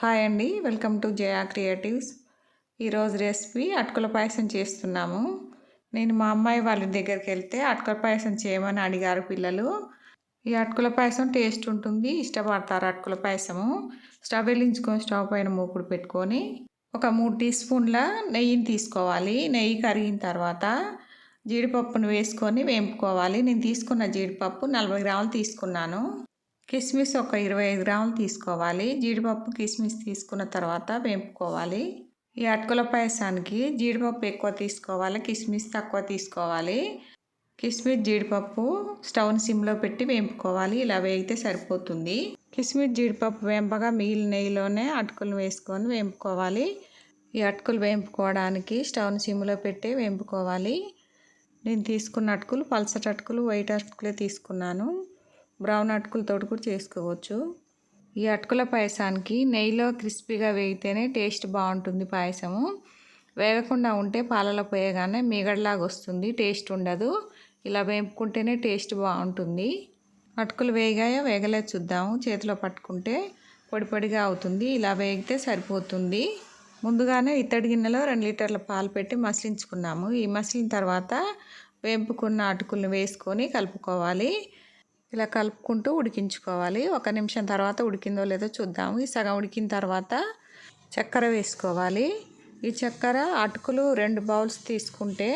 Hi అండి welcome to Jaya creatives. ఈరోజు recipe అటుకుల పాయసం చేస్తున్నాము. నేను మా అమ్మాయి వాళ్ళ దగ్గరికి వెళ్తే అటుకుల పాయసం చేయమని అడిగారు పిల్లలు. ఈ అటుకుల పాయసం టేస్ట్ ఉంటుంది ఇష్టపడతారు అటుకుల పాయసము. స్టవ్ వెలించుకొని స్టవ్ పైన మూకుడు పెట్టుకొని ఒక మూడు టీ స్పూన్ల నెయ్యిని తీసుకోవాలి. నెయ్యి కరిగిన తర్వాత జీడిపప్పును వేసుకొని వేపుకోవాలి. నేను తీసుకున్న జీడిపప్పు నలభై గ్రాములు తీసుకున్నాను. కిస్మిస్ ఒక ఇరవై ఐదు గ్రాములు తీసుకోవాలి. జీడిపప్పు కిస్మిస్ తీసుకున్న తర్వాత వేపుకోవాలి. ఈ అటుకుల పాయసానికి జీడిపప్పు ఎక్కువ తీసుకోవాలి. కిస్మిస్ తక్కువ తీసుకోవాలి. కిస్మిస్ జీడిపప్పు స్టవ్ని సిమ్లో పెట్టి వేపుకోవాలి. ఇలా వేగితే సరిపోతుంది. కిస్మిస్ జీడిపప్పు వేంపగా మిగిలిన నెయ్యిలోనే అటుకులు వేసుకొని వేపుకోవాలి. ఈ అటుకులు వేపుకోవడానికి స్టవ్ని సిమ్లో పెట్టి వేపుకోవాలి. నేను తీసుకున్న అటుకులు పల్సటి అటుకులు వైట్ అటుకులే తీసుకున్నాను. బ్రౌన్ అటుకులతో కూడా చేసుకోవచ్చు. ఈ అటుకుల పాయసానికి నెయ్యిలో క్రిస్పీగా వేగితేనే టేస్ట్ బాగుంటుంది పాయసము. వేగకుండా ఉంటే పాలలో పోయగానే మిగడలాగా వస్తుంది టేస్ట్ ఉండదు. ఇలా వేపుకుంటేనే టేస్ట్ బాగుంటుంది. అటుకులు వేగాయో వేగలే చూద్దాము. చేతిలో పట్టుకుంటే పొడి పొడిగా అవుతుంది. ఇలా వేగితే సరిపోతుంది. ముందుగానే ఇత్తడి గిన్నెలో రెండు లీటర్ల పాలు పెట్టి మసిలించుకున్నాము. ఈ మసిలిన తర్వాత వేపుకున్న అటుకులను వేసుకొని కలుపుకోవాలి. ఇలా కలుపుకుంటూ ఉడికించుకోవాలి. ఒక నిమిషం తర్వాత ఉడికిందో లేదో చూద్దాము. ఈ సగం ఉడికిన తర్వాత చక్కెర వేసుకోవాలి. ఈ చక్కెర అటుకులు రెండు బౌల్స్ తీసుకుంటే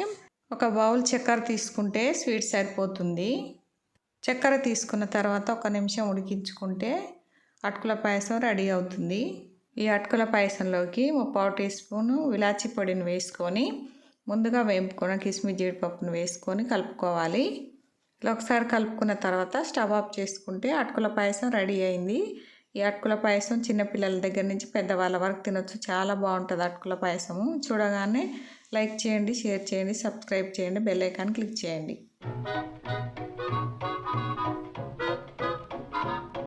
ఒక బౌల్ చక్కెర తీసుకుంటే స్వీట్ సరిపోతుంది. చక్కెర తీసుకున్న తర్వాత ఒక నిమిషం ఉడికించుకుంటే అటుకుల పాయసం రెడీ అవుతుంది. ఈ అటుకుల పాయసంలోకి ముప్పావు టీ స్పూను ఇలాచి పొడిని వేసుకొని ముందుగా వేపుకున్న కిస్మిస్ జీడిపప్పును వేసుకొని కలుపుకోవాలి. ఇలా ఒకసారి కలుపుకున్న తర్వాత స్టవ్ ఆఫ్ చేసుకుంటే అటుకుల పాయసం రెడీ అయింది. ఈ అటుకుల పాయసం చిన్నపిల్లల దగ్గర నుంచి పెద్దవాళ్ళ వరకు తినొచ్చు. చాలా బాగుంటుంది అటుకుల పాయసము. చూడగానే లైక్ చేయండి షేర్ చేయండి సబ్స్క్రైబ్ చేయండి బెల్ ఐకాన్ క్లిక్ చేయండి.